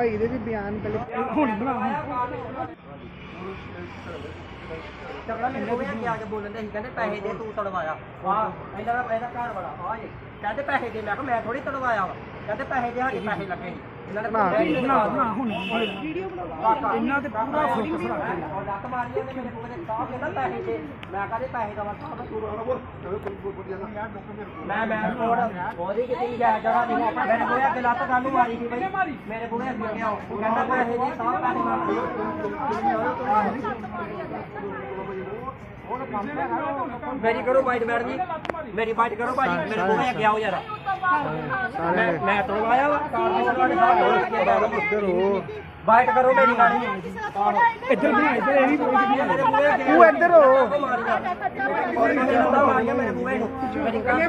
ਭਾਈ ਦੇ ਵੀ ਬਿਆਨ ਪਹਿਲੇ ਹੁਣ ਬਣਾ ਝਗੜਾ ਮੈਨੂੰ ਵੀ ਅੱਗੇ ਆ ਕੇ ਬੋਲਣ ਦੇ ਸੀ ਕਹਿੰਦੇ ਪੈਸੇ ਦੇ ਤੂੰ ਤੜਵਾਇਆ। ਆ ਇਹਨਾਂ ਦਾ ਇਹਦਾ ਘਰ ਵਾਲਾ। ਆ ਜੇ ਕਹਿੰਦੇ ਪੈਸੇ ਦੇ ਮੈਂ ਕਿਹਾ ਮੈਂ ਥੋੜੀ ਤੜਵਾਇਆ ਵਾ। ਕਹਿੰਦੇ ਪੈਸੇ ਦੇ ਸਾਡੇ ਪੈਸੇ ਲੱਗੇ ਸੀ। ਇਹਨਾਂ ਨੇ ਬਣਾ ਬਣਾ ਹੁਣ ਵੀਡੀਓ ਬਣਾ ਇਹਨਾਂ ਤੇ ਪੂਰਾ ਫੋਕਸ ਰੱਖ ਲੱਤ ਮਾਰੀ ਇਹਨੇ ਮੇਰੇ ਕੋਲ ਦੇ ਸਾਹਿਬ ਕਹਿੰਦਾ ਪੈਸੇ ਦੇ। ਮੈਂ ਕਹਿੰਦੇ ਪੈਸੇ ਦਾ ਸਾਹਿਬ ਤੂੰ ਰੋਣਾ ਬੋਲ ਮੈਂ ਮੈਂ ਕੋੜ ਉਹਦੀ ਕਿਤੇ ਜਾ ਜਗ੍ਹਾ ਨਹੀਂ ਆਪਾਂ ਮੇਰੇ ਕੋਲ ਅੱਗੇ ਲੱਤ ਕਾਹਨੂੰ ਮਾਰੀ ਸੀ ਬਈ? ਮੇਰੇ ਕੋਲ ਅੱਗੇ ਉਹ ਕਹਿੰਦਾ ਪੈਸੇ ਦੇ ਸਾਹਿਬ ਪੈਸੇ ਮੇਰੀ ਕਰੋ ਬਾਈਟ ਮੈਡਮ ਜੀ ਮੇਰੀ ਬਾਈਟ ਕਰੋ ਭਾਜੀ ਮੇਰੇ ਕੋਲ ਅੱਗੇ ਆਓ ਯਾਰ ਮੈਂ ਮੈਂ ਵਾ ਕਾਰ ਸਾਹਿਬ ਇੱਧਰ ਹੋ ਬਾਈਟ ਕਰੋ ਮੇਰੀ ਗਾੜੀ ਇੱਧਰ ਨਹੀਂ ਇੱਧਰ ਇਹ ਨਹੀਂ ਮੇਰੇ ਤੂੰ ਇੱਧਰ ਹੋ ਮੇਰੇ ਬੂਹੇ ਨੂੰ ਮੇਰੀ ਕਾਰ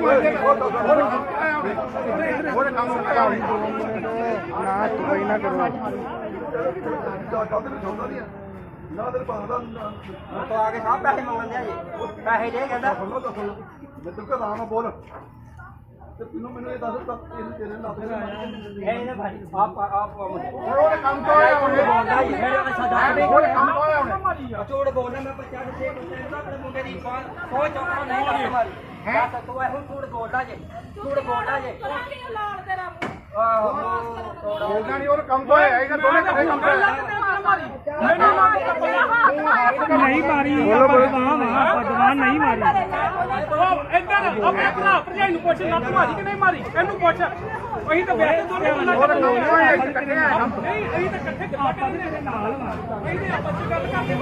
ਨਾ ਤੂੰ ਕੋਈ ਨਾ ਕਰੋ ਤੋਂ ਆ ਕੇ ਸਾਹਿਬ ਪੈਸੇ ਮੰਗਦੇ ਆ ਜੀ। ਪੈਸੇ ਦੇ ਕਹਿੰਦਾ। ਇਹ ਇਹਨੇ ਭਾਈ ਆਪ ਆਪ ਬੋਲਦਾ ਜੀ ਮੇਰੇ ਅੱਛਾ ਜਾ ਕੇ ਝੂਠ ਬੋਲਣਾ ਮੈਂ 50 ਦੇ ਬੰਦੇ ਮੁੰਡੇ ਦੀ ਬਾਤ ਕੋਈ ਚੌਕਾ ਨਹੀਂ ਕਰਦਾ ਮਾਰੀ ਹੈ? ਤੂੰ ਇਹੋ ਬੋਲਦਾ ਜੇ। ਝੂਠ ਬੋਲਦਾ ਜੇ। ਆਹੋ। ਤੋੜਾ ਬੋਲਦਾ ਨਹੀਂ ਉਹ ਕੰਮ ਤੋਂ ਹੈ ਇਹਨਾਂ ਦੋਨੇ ਇਕੱਠੇ ਕੰਮ ਤੋਂ ਨਹੀਂ ਮਾਰੀ। ਬੋਲੋ ਬੋਲੋ। ਭਗਵਾਨ ਨਹੀਂ ਮਾਰੀ। ਉਹ ਇੱਧਰ ਆਪਣੇ ਭਰਾ ਭਰਜਾਈ ਨੂੰ ਪੁੱਛ ਲੱਤ ਮਾਰੀ ਕਿ ਨਹੀਂ ਮਾਰੀ? ਇਹਨੂੰ ਪੁੱਛ। ਅਸੀਂ ਤਾਂ ਬੈਠੇ ਦੋਨੇ ਗੱਲਾਂ ਹੈ। ਆ। ਨਹੀਂ ਅਸੀਂ ਤਾਂ ਇਕੱਠੇ ਗੱਲਾਂ ਕਰਦੇ ਨਾਲ ਅਸੀਂ ਤੇ ਆਪਸ ਵਿੱਚ ਗੱਲ ਕਰਦੇ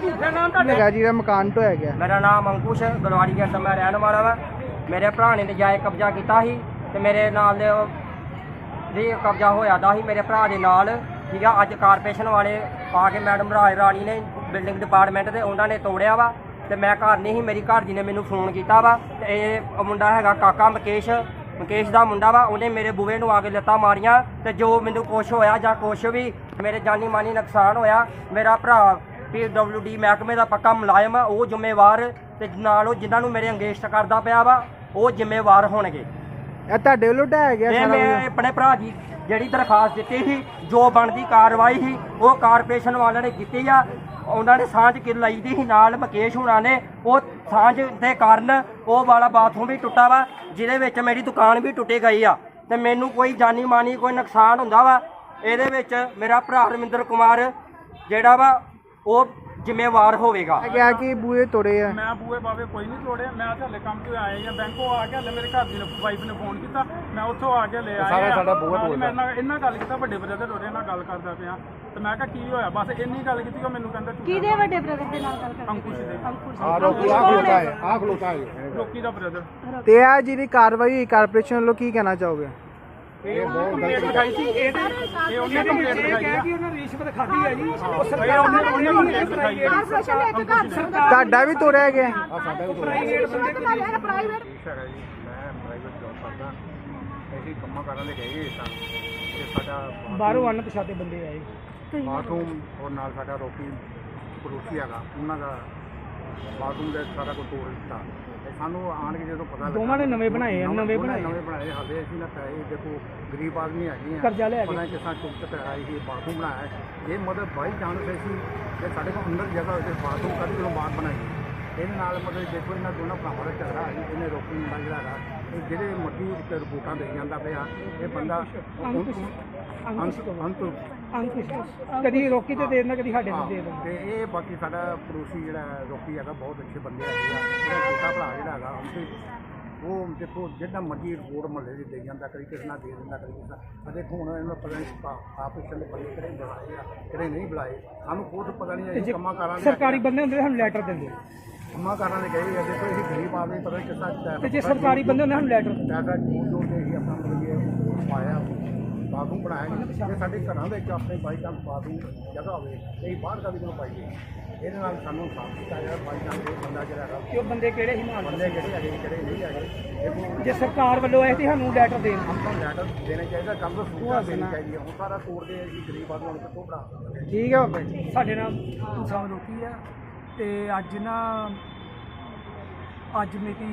ਝੂਠੇ ਨਾਮ ਤੁਹਾਡੇ? ਨਗਾ ਜੀ ਦਾ ਮਕਾਨ ਢੋਇਆ ਗਿਆ ਮੇਰਾ ਨਾਮ ਅੰਕੁਸ਼ ਗਲਵਾੜੀ ਗੇਟ ਤੋਂ ਮੈਂ ਰਹਿਣ ਵਾਲਾ ਵਾ। ਮੇਰੇ ਭਰਾ ਨੇ ਨਜਾਇਜ਼ ਕਬਜ਼ਾ ਕੀਤਾ ਸੀ ਤੇ ਮੇਰੇ ਨਾਲ ਦੇ ਦੀ ਕਬਜ਼ਾ ਹੋਇਆ ਦਾ ਸੀ ਮੇਰੇ ਭਰਾ ਦੇ ਨਾਲ। ਠੀਕ ਆ ਅੱਜ ਕਾਰਪੋਰੇਸ਼ਨ ਵਾਲੇ ਆ ਕੇ ਮੈਡਮ ਰਾਜ ਰਾਣੀ ਨੇ ਬਿਲਡਿੰਗ ਡਿਪਾਰਟਮੈਂਟ ਦੇ ਉਹਨਾਂ ਨੇ ਤੋੜਿਆ ਵਾ ਤੇ ਮੈਂ ਘਰ ਨਹੀਂ ਸੀ ਮੇਰੀ ਘਰ ਦੀ ਨੇ ਮੈਨੂੰ ਫੋਨ ਕੀਤਾ ਵਾ ਤੇ ਇਹ ਮੁੰਡਾ ਹੈਗਾ ਕਾਕਾ ਮਕੇਸ਼ ਮੁਕੇਸ਼ ਦਾ ਮੁੰਡਾ ਵਾ ਉਹਨੇ ਮੇਰੇ ਬੂਵੇ ਨੂੰ ਆ ਕੇ ਲੱਤਾਂ ਮਾਰੀਆਂ ਤੇ ਜੋ ਮੈਨੂੰ ਕੁਛ ਹੋਇਆ ਜਾਂ ਕੁਛ ਵੀ ਮੇਰੇ ਜਾਨੀ ਮਾਨੀ ਨੁਕਸਾਨ ਹੋਇਆ ਮੇਰਾ ਭਰਾ ਪੀਡਬਲਯੂਡੀ ਮਹਿਕਮੇ ਦਾ ਪੱਕਾ ਮੁਲਾਜ਼ਮ ਆ ਉਹ ਜ਼ਿੰਮੇਵਾਰ ਤੇ ਨਾਲ ਉਹ ਜਿਨ੍ਹਾਂ ਨੂੰ ਮੇਰੇ ਅੰਗੇਸ਼ਟ ਕਰਦਾ ਪਿਆ ਵਾ ਉਹ ਜ਼ਿੰਮੇਵਾਰ ਹੋਣਗੇ। ਇਹ ਤੁਹਾਡੇ ਵੱਲੋਂ ਢਾਇਆ ਗਿਆ ਸਾਰਾ ਮੈਂ ਆਪਣੇ ਭਰਾ ਦੀ ਜਿਹੜੀ ਦਰਖਾਸਤ ਦਿੱਤੀ ਸੀ, ਜੋ ਬਣਦੀ ਕਾਰਵਾਈ ਸੀ, ਉਹ ਕਾਰਪੋਰੇਸ਼ਨ ਵਾਲਿਆਂ ਨੇ ਕੀਤੀ ਆ। ਉਹਨਾਂ ਨੇ ਸਾਂਝ ਕਿ ਲਈ ਦੀ ਸੀ, ਨਾਲ ਮਕੇਸ਼ ਹੁਣਾਂ ਨੇ, ਉਹ ਸਾਂਝ ਦੇ ਕਾਰਨ ਉਹ ਵਾਲਾ ਬਾਥਰੂਮ ਵੀ ਟੁੱਟਾ ਵਾ, ਜਿਹਦੇ ਵਿੱਚ ਮੇਰੀ ਦੁਕਾਨ ਵੀ ਟੁੱਟੀ ਗਈ ਆ। ਤੇ ਮੈਨੂੰ ਕੋਈ ਜਾਨੀ ਮਾਨੀ ਕੋਈ ਨੁਕਸਾਨ ਹੁੰਦਾ ਵਾ, ਇਹਦੇ ਵਿੱਚ ਮੇਰਾ ਭਰਾ ਰਵਿੰਦਰ ਕੁਮਾਰ, ਜਿਹੜਾ ਵਾ, ਉਹ ਜ਼ਿੰਮੇਵਾਰ ਹੋਵੇਗਾ। ਗਿਆ ਕਿ ਬੂਏ ਤੋੜੇ ਆ। ਮੈਂ ਬੂਏ ਬਾਵੇ ਕੋਈ ਨਹੀਂ ਤੋੜਿਆ ਮੈਂ ਤਾਂ ਹਲੇ ਕੰਮ ਤੇ ਆਏ ਆ ਬੈਂਕੋਂ ਆ ਕੇ ਹਲੇ ਮੇਰੇ ਘਰ ਦੀ ਵਾਈਫ ਨੇ ਫੋਨ ਕੀਤਾ ਮੈਂ ਉੱਥੋਂ ਆ ਕੇ ਲੈ ਆਇਆ। ਸਾਰਾ ਸਾਡਾ ਬੂਹਾ ਤੋੜਦਾ ਮੈਂ ਨਾਲ ਇਹਨਾਂ ਗੱਲ ਕੀਤਾ ਵੱਡੇ ਬ੍ਰਦਰ ਉਹਦੇ ਨਾਲ ਗੱਲ ਕਰਦਾ ਪਿਆ। ਤੇ ਮੈਂ ਕਿਹਾ ਕੀ ਹੋਇਆ? ਬਸ ਇੰਨੀ ਗੱਲ ਕੀਤੀ ਉਹ ਮੈਨੂੰ ਕਹਿੰਦਾ ਕਿਹਦੇ ਵੱਡੇ ਬ੍ਰਦਰ ਦੇ ਨਾਲ ਗੱਲ ਕਰਦੇ ਅੰਕੁਸ਼ ਦੇ। ਅੰਕੁਸ਼ ਆ ਰੋਕੀ ਆ ਖਲੋਤਾ ਹੈ? ਆ ਖਲੋਤਾ ਹੈ। ਲੋਕੀ ਦਾ ਬ੍ਰਦਰ ਤੇ ਆ ਜਿਹੜੀ ਕਾਰਵਾਈ ਹੋਈ ਕਾਰਪੋਰੇਸ਼ਨ ਵੱਲੋਂ ਕੀ ਕਹਿਣਾ ਚਾਹੋਗੇ? ਇਹ ਕੰਪਲੇਂਟ ਲਿਖਾਈ ਸੀ ਇਹ ਇਹ ਉਹਨੇ ਕੰਪਲੇਂਟ ਲਿਖਾਈ ਹੈ ਕਿ ਉਹਨੇ ਰਿਸ਼ਵਤ ਖਾਧੀ ਹੈ ਜੀ। ਉਹ ਸਰਕਾਰ ਉਹਨੇ ਉਹਨੇ ਕੰਪਲੇਂਟ ਲਿਖਾਈ ਹੈ ਕਾਰਪੋਰੇਸ਼ਨ ਨੇ ਇੱਕ ਘਰ ਤੁਹਾਡਾ ਵੀ ਤੋੜਿਆ ਗਿਆ। ਪ੍ਰਾਈਵੇਟ ਬੰਦੇ ਪ੍ਰਾਈਵੇਟ ਹੈਗਾ ਜੀ ਮੈਂ ਪ੍ਰਾਈਵੇਟ ਜੌਬ ਕਰਦਾ। ਅਸੀਂ ਕੰਮਾਂ ਕਾਰਾਂ ਦੇ ਗਏ ਸਾਂ ਤੇ। ਸਾਡਾ ਬਾਹਰੋਂ ਅਣਪਛਾਤੇ ਬੰਦੇ ਆਏ। ਬਾਥਰੂਮ ਔਰ ਨਾਲ ਸਾਡਾ ਰੋਕੀ ਪੜੋਸੀ ਹੈਗਾ। ਉਹਨਾਂ ਦਾ ਬਾਥਰੂਮ ਦਾ ਸਾਰਾ ਕੁਝ ਤੋੜ ਦਿੱਤਾ। ਤੇ ਸਾਨੂੰ ਆਣ ਕੇ ਜਦੋਂ ਪਤਾ ਲੱਗਾ ਦੋਵਾਂ ਨੇ ਨਵੇਂ ਬਣਾਏ ਆ, ਨਵੇਂ ਨੇ ਬਣਾਏ। ਨਵੇਂ ਬਣਾਏ। ਹਾਲੇ ਅਸੀਂ ਨਾ ਪੈਸੇ ਦੇਖੋ ਗਰੀਬ ਆਦਮੀ ਹੈਗੇ ਆ। ਕਰਜ਼ਾ ਲੈ ਕੇ। ਪਤਾ ਨਹੀਂ ਕਿਸਾਂ ਚੁੱਕ ਤੇ ਆਈ ਸੀ ਬਾਥਰੂਮ ਬਣਾਇਆ ਹੈ। ਇਹ ਮਤਲਬ ਬਾਈ ਚਾਂਸ ਸੀ ਕਿ ਸਾਡੇ ਕੋਲ ਅੰਦਰ ਜਗ੍ਹਾ ਹੋਵੇ ਤੇ ਬਾਥਰੂਮ ਕੱਢ ਕੇ ਬਾਹਰ ਬਣਾਈ। ਇਹਦੇ ਨਾਲ ਮਤਲਬ ਦੇਖੋ ਇਹਨਾਂ ਦੋਨਾਂ ਭਰਾਵਾਂ ਦਾ ਝਗੜਾ ਹੈ। ਇਹਨੇ ਰੋਕੀ ਮੁੰਡਾ ਜਿਹੜਾ ਹੈਗਾ ਇਹ ਜਿਹੜੇ ਉੱਤੇ ਰਿਪੋਰਟਾਂ ਦੇ ਜਾਂਦਾ ਪਿਆ। ਇਹ ਬੰਦਾ ਅੰਤ ਅੰਤ ਅੰਕੁਸ਼ ਕਦੀ ਰੋਕੀ ਤੇ ਦੇ ਦਿੰਦਾ ਕਦੀ ਸਾਡੇ ਨੂੰ ਦੇ ਦਿੰਦਾ। ਤੇ ਇਹ ਬਾਕੀ ਸਾਡਾ ਪੜੋਸੀ ਜਿਹੜਾ ਰੋਕੀ ਹੈਗਾ ਬਹੁਤ ਅੱਛੇ ਬੰਦੇ ਹੈਗੇ ਆ। ਜਿਹੜਾ ਛੋਟਾ ਭਰਾ ਜਿਹੜਾ ਹੈਗਾ ਉਹਦੇ ਉਹ ਦੇਖੋ ਜਿੱਦਾਂ ਮਰਜ਼ੀ ਰਿਪੋਰਟ ਮਹੱਲੇ ਦੀ ਦੇ ਜਾਂਦਾ ਕਦੀ ਕਿਸੇ ਨਾਲ ਦੇ ਦਿੰਦਾ ਕਦੀ ਕਿਸੇ ਨਾਲ। ਦੇਖੋ ਹੁਣ ਇਹਨਾਂ ਪਤਾ ਨਹੀਂ ਆਪਰੇਸ਼ਨ ਦੇ ਬੰਦੇ ਕਿਹੜੇ ਬੁਲਾਏ ਆ ਕਿਹੜੇ ਨਹੀਂ ਬੁਲਾਏ। ਸਾਨੂੰ ਖੁਦ ਪਤਾ ਨਹੀਂ ਅਸੀਂ ਕੰਮਾਂ ਕਾਰਾਂ ਦੇ ਸਰਕਾਰੀ ਬੰਦੇ ਹੁੰਦੇ ਸਾਨੂੰ ਲੈਟਰ ਦਿੰਦੇ। ਕੰਮਾਂ ਕਾਰਾਂ ਦੇ ਗਏ ਆ ਦੇਖੋ ਇਹ ਗਰੀਬ ਆਦਮੀ ਪਤਾ ਨਹੀਂ ਕਿਸ ਤੇ ਜੇ ਸਰਕਾਰੀ ਬੰਦੇ ਹੁੰਦੇ ਸਾਨੂੰ ਲੈਟਰ ਪੈਸਾ ਜੋੜ ਬਾਥਰੂਮ ਬਣਾਇਆ ਜੀ। ਜੇ ਸਾਡੇ ਘਰਾਂ ਦੇ ਵਿੱਚ ਆਪਣੇ ਬਾਈ ਚਾਂਸ ਬਾਥਰੂਮ ਜਗ੍ਹਾ ਹੋਵੇ ਤੇ ਬਾਹਰ ਕਦੀ ਨੂੰ ਪਾਈਏ ਇਹਦੇ ਨਾਲ ਸਾਨੂੰ ਸਾਫ਼ ਕੀਤਾ ਜਿਹੜਾ ਬਾਈ ਚਾਂਸ ਇਹ ਬੰਦਾ ਜਿਹੜਾ ਹੈਗਾ ਕਿ ਉਹ ਬੰਦੇ ਕਿਹੜੇ ਹੀ ਮਾਨ? ਬੰਦੇ ਕਿਹੜੇ ਹੈਗੇ ਕਿਹੜੇ ਨਹੀਂ ਹੈਗੇ। ਦੇਖੋ ਜੇ ਸਰਕਾਰ ਵੱਲੋਂ ਆਏ ਤੇ ਸਾਨੂੰ ਲੈਟਰ ਦੇਣ। ਹਮ ਤੋਂ ਲੈਟਰ ਦੇਣਾ ਚਾਹੀਦਾ ਕੰਮ ਤੋਂ ਸੂਚਨਾ ਦੇਣੀ ਚਾਹੀਦੀ ਹੈ ਹੁਣ ਸਾਰਾ ਤੋੜਦੇ ਅਸੀਂ ਗਰੀਬ ਆਦਮੀ ਨੂੰ ਕਿੱਥੋਂ ਪੜਾ ਠੀਕ ਹੈ ਬਾਬਾ ਜੀ। ਸਾਡੇ ਨਾਲ ਇਨਸਾਨ ਰੋਕੀ ਆ ਤੇ ਅੱਜ ਨਾ ਅੱਜ ਮਿਤੀ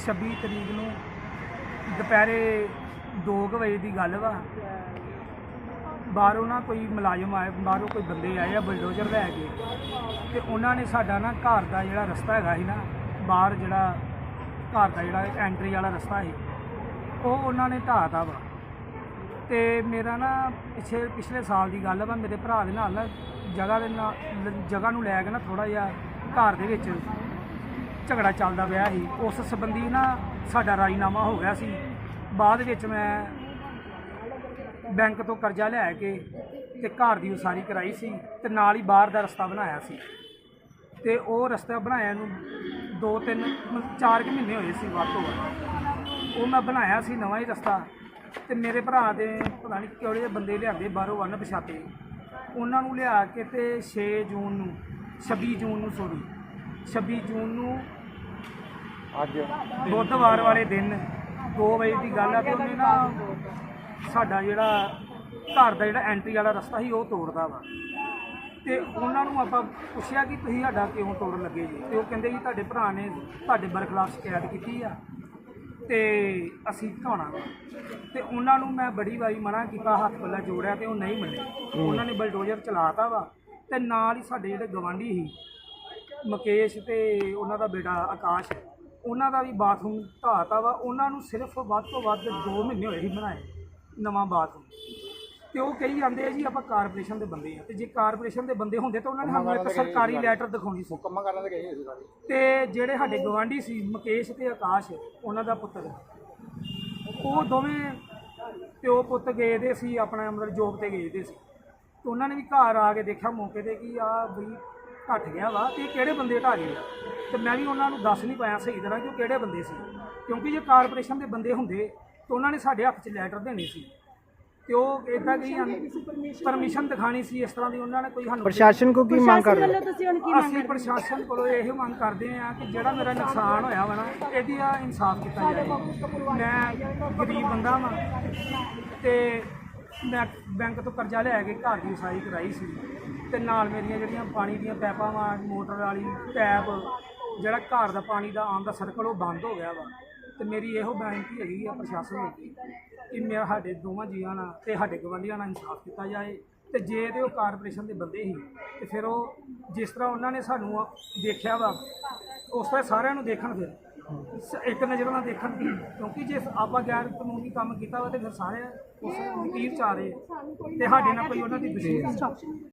26 ਤਰੀਕ ਨੂੰ ਦੁਪਹਿਰੇ 2 ਵਜੇ ਦੀ ਗੱਲ ਵਾ। ਬਾਹਰੋਂ ਨਾ ਕੋਈ ਮੁਲਾਜ਼ਮ ਆਏ, ਬਾਹਰੋਂ ਕੋਈ ਬੰਦੇ ਆਏ ਆ ਬਲਡੋਜ਼ਰ ਲੈ ਕੇ। ਤੇ ਉਹਨਾਂ ਨੇ ਸਾਡਾ ਨਾ ਘਰ ਦਾ ਜਿਹੜਾ ਰਸਤਾ ਹੈਗਾ ਸੀ ਨਾ, ਬਾਹਰ ਜਿਹੜਾ ਘਰ ਦਾ ਜਿਹੜਾ ਐਂਟਰੀ ਵਾਲਾ ਰਸਤਾ ਸੀ, ਉਹ ਉਹਨਾਂ ਨੇ ਢਾਹਤਾ ਵਾ। ਤੇ ਮੇਰਾ ਨਾ ਪਿਛੇ, ਪਿਛਲੇ ਸਾਲ ਦੀ ਗੱਲ ਵਾ, ਮੇਰੇ ਭਰਾ ਦੇ ਨਾਲ ਨਾ ਜਗ੍ਹਾ ਦੇ ਨਾਲ, ਜਗ੍ਹਾ ਨੂੰ ਲੈ ਕੇ ਨਾ ਥੋੜਾ ਜਿਹਾ ਘਰ ਦੇ ਵਿੱਚ ਝਗੜਾ ਚੱਲਦਾ ਪਿਆ ਸੀ। ਉਸ ਸੰਬੰਧੀ ਨਾ ਸਾਡਾ ਰਾਜੀਨਾਮਾ ਹੋ ਗਿਆ ਸੀ। ਬਾਅਦ ਵਿੱਚ ਮੈਂ ਬੈਂਕ ਤੋਂ ਕਰਜ਼ਾ ਲੈ ਕੇ ਤੇ ਘਰ ਦੀ ਉਸਾਰੀ ਕਰਾਈ ਸੀ ਤੇ ਨਾਲ ਹੀ ਬਾਹਰ ਦਾ ਰਸਤਾ ਬਣਾਇਆ ਸੀ। ਤੇ ਉਹ ਰਸਤਾ ਬਣਾਇਆ ਨੂੰ 2-3 4 ਕੁ ਮਹੀਨੇ ਹੋਏ ਸੀ ਵੱਧ ਤੋਂ ਵੱਧ। ਉਹ ਮੈਂ ਬਣਾਇਆ ਸੀ ਨਵਾਂ ਹੀ ਰਸਤਾ ਤੇ ਮੇਰੇ ਭਰਾ ਦੇ ਪਤਾ ਨਹੀਂ ਕਿਹੜੇ ਜਿਹੇ ਬੰਦੇ ਲਿਆਂਦੇ ਬਾਹਰੋਂ ਵੰਨ ਪਛਾਤੇ। ਉਹਨਾਂ ਨੂੰ ਲਿਆ ਕੇ ਤੇ 6 ਜੂਨ ਨੂੰ 26 ਜੂਨ ਨੂੰ ਸੋਰੀ 26 ਜੂਨ ਨੂੰ ਅੱਜ। ਬੁੱਧਵਾਰ ਵਾਲੇ ਦਿਨ 2 ਵਜੇ ਦੀ ਗੱਲ ਆ ਤੇ ਉਹਨੇ ਨਾ ਸਾਡਾ ਜਿਹੜਾ ਘਰ ਦਾ ਜਿਹੜਾ ਐਂਟਰੀ ਵਾਲਾ ਰਸਤਾ ਸੀ ਉਹ ਤੋੜਦਾ ਵਾ। ਤੇ ਉਹਨਾਂ ਨੂੰ ਆਪਾਂ ਪੁੱਛਿਆ ਕਿ ਤੁਸੀਂ ਸਾਡਾ ਕਿਉਂ ਤੋੜਨ ਲੱਗੇ ਜੀ? ਤੇ ਉਹ ਕਹਿੰਦੇ ਜੀ ਤੁਹਾਡੇ ਭਰਾ ਨੇ ਤੁਹਾਡੇ ਬਰਖਲਾਫ ਸ਼ਿਕਾਇਤ ਕੀਤੀ ਆ ਤੇ ਅਸੀਂ ਢਾਉਣਾ ਵਾ। ਤੇ ਉਹਨਾਂ ਨੂੰ ਮੈਂ ਬੜੀ ਵਾਰੀ ਮਨਾ ਕੀਤਾ ਹੱਥ ਪੱਲਾ ਜੋੜਿਆ ਤੇ ਉਹ ਨਹੀਂ ਮੰਨੇ। ਉਹਨਾਂ ਨੇ ਬਲਡੋਜ਼ਰ ਚਲਾਤਾ ਵਾ ਤੇ ਨਾਲ ਹੀ ਸਾਡੇ ਜਿਹੜੇ ਗਵਾਂਢੀ ਸੀ ਮੁਕੇਸ਼ ਤੇ ਉਹਨਾਂ ਦਾ ਬੇਟਾ ਆਕਾਸ਼। ਉਹਨਾਂ ਦਾ ਵੀ ਬਾਥਰੂਮ ਢਾਤਾ ਵਾ ਉਹਨਾਂ ਨੂੰ ਸਿਰਫ ਵੱਧ ਤੋਂ ਵੱਧ 2 ਮਹੀਨੇ ਹੋਏ ਸੀ ਬਣਾਏ ਨਵਾਂ ਬਾਥਰੂਮ। ਤੇ ਉਹ ਕਹੀ ਜਾਂਦੇ ਆ ਜੀ ਆਪਾਂ ਕਾਰਪੋਰੇਸ਼ਨ ਦੇ ਬੰਦੇ ਆ ਤੇ ਜੇ ਕਾਰਪੋਰੇਸ਼ਨ ਦੇ ਬੰਦੇ ਹੁੰਦੇ ਤਾਂ ਉਹਨਾਂ ਨੇ ਸਾਨੂੰ ਇੱਕ ਸਰਕਾਰੀ ਲੈਟਰ ਦਿਖਾਉਣੀ ਸੀ। ਕੰਮਾਂ ਕਰਨ ਦੇ ਗਏ ਸੀ ਤੇ ਜਿਹੜੇ ਸਾਡੇ ਗਵਾਂਢੀ ਸੀ ਮੁਕੇਸ਼ ਤੇ ਆਕਾਸ਼ ਉਹਨਾਂ ਦਾ ਪੁੱਤਰ। ਉਹ ਦੋਵੇਂ ਪਿਓ ਪੁੱਤ ਗਏ ਦੇ ਸੀ ਆਪਣਾ ਮਤਲਬ ਜੋਬ ਤੇ ਗਏ ਦੇ ਸੀ। ਤੇ ਉਹਨਾਂ ਨੇ ਵੀ ਘਰ ਆ ਕੇ ਦੇਖਿਆ ਮੌਕੇ ਤੇ ਕਿ ਆ ਬਈ ਘਟ ਗਿਆ ਵਾ ਤੇ ਇਹ ਕਿਹੜੇ ਬੰਦੇ ਢਾਹ ਗਏ। ਆ ਤੇ ਮੈਂ ਵੀ ਉਹਨਾਂ ਨੂੰ ਦੱਸ ਨਹੀਂ ਪਾਇਆ ਸਹੀ ਤਰ੍ਹਾਂ ਕਿ ਉਹ ਕਿਹੜੇ ਬੰਦੇ ਸੀ। ਕਿਉਂਕਿ ਜੇ ਕਾਰਪੋਰੇਸ਼ਨ ਦੇ ਬੰਦੇ ਹੁੰਦੇ ਤਾਂ ਉਹਨਾਂ ਨੇ ਸਾਡੇ ਹੱਥ 'ਚ ਲੈਟਰ ਦੇਣੀ ਸੀ। ਤੇ ਉਹ ਇਦਾਂ ਗਈ ਪਰਮਿਸ਼ਨ ਦਿਖਾਣੀ ਸੀ ਇਸ ਤਰ੍ਹਾਂ ਦੀ ਉਹਨਾਂ ਨੇ ਕੋਈ ਸਾਨੂੰ ਪ੍ਰਸ਼ਾਸਨ ਕੋ ਕੀ ਮੰਗ ਕਰ ਰਹੇ ਵੱਲੋਂ ਤੁਸੀਂ ਹੁਣ ਕੀ ਮੰਗ ਅਸੀਂ ਪ੍ਰਸ਼ਾਸਨ ਕੋਲੋਂ ਇਹ ਮੰਗ ਕਰਦੇ ਹਾਂ ਕਿ ਜਿਹੜਾ ਮੇਰਾ ਨੁਕਸਾਨ ਹੋਇਆ ਵਾ ਨਾ ਇਹਦੀ ਆ ਇਨਸਾਫ ਕੀਤਾ ਜਾਏ ਮੈਂ ਗਰੀਬ ਬੰਦਾ ਵਾਂ। ਤੇ ਮੈਂ ਬੈਂਕ ਤੋਂ ਕਰਜ਼ਾ ਲੈ ਕੇ ਘਰ ਦੀ ਉਸਾਰੀ ਕਰਾਈ ਸੀ। ਤੇ ਨਾਲ ਮੇਰੀਆਂ ਜਿਹੜੀਆਂ ਪਾਣੀ ਦੀਆਂ ਪੈਪਾਂ ਵਾ, ਮੋਟਰ ਵਾਲੀ ਪੈਪ, ਜਿਹੜਾ ਘਰ ਦਾ ਪਾਣੀ ਦਾ ਆਉਣ ਦਾ ਸਰਕਲ ਉਹ ਬੰਦ ਹੋ ਗਿਆ ਵਾ। ਤੇ ਮੇਰੀ ਇਹੋ ਬੇਨਤੀ ਹੈਗੀ ਆ ਪ੍ਰਸ਼ਾਸਨ ਅੱਗੇ ਕਿ ਮੇਰਾ ਸਾਡੇ ਦੋਵਾਂ ਜੀਆਂ ਨਾਲ ਤੇ ਸਾਡੇ ਗਵਾਂਢੀਆਂ ਨਾਲ ਇਨਸਾਫ ਕੀਤਾ ਜਾਏ। ਤੇ ਜੇ ਤੇ ਉਹ ਕਾਰਪੋਰੇਸ਼ਨ ਦੇ ਬੰਦੇ ਸੀ, ਤੇ ਫਿਰ ਉਹ ਜਿਸ ਤਰ੍ਹਾਂ ਉਹਨਾਂ ਨੇ ਸਾਨੂੰ ਦੇਖਿਆ ਵਾ, ਉਸ ਤਰ੍ਹਾਂ ਸਾਰਿਆਂ ਨੂੰ ਦੇਖਣ ਫਿਰ। ਇੱਕ ਨਜ਼ਰ ਨਾਲ ਦੇਖਣ ਕਿਉਂਕਿ ਜੇ ਆਪਾਂ ਗੈਰ ਕਾਨੂੰਨੀ ਕੰਮ ਕੀਤਾ ਵਾ ਤੇ ਫਿਰ ਸਾਰੇ ਉਸ ਨਕੀਰ ਚ ਆ ਰਹੇ। ਤੇ ਸਾਡੇ ਨਾਲ ਕੋਈ ਉਹਨਾਂ ਦੀ ਦੁਸ਼ਮਣੀ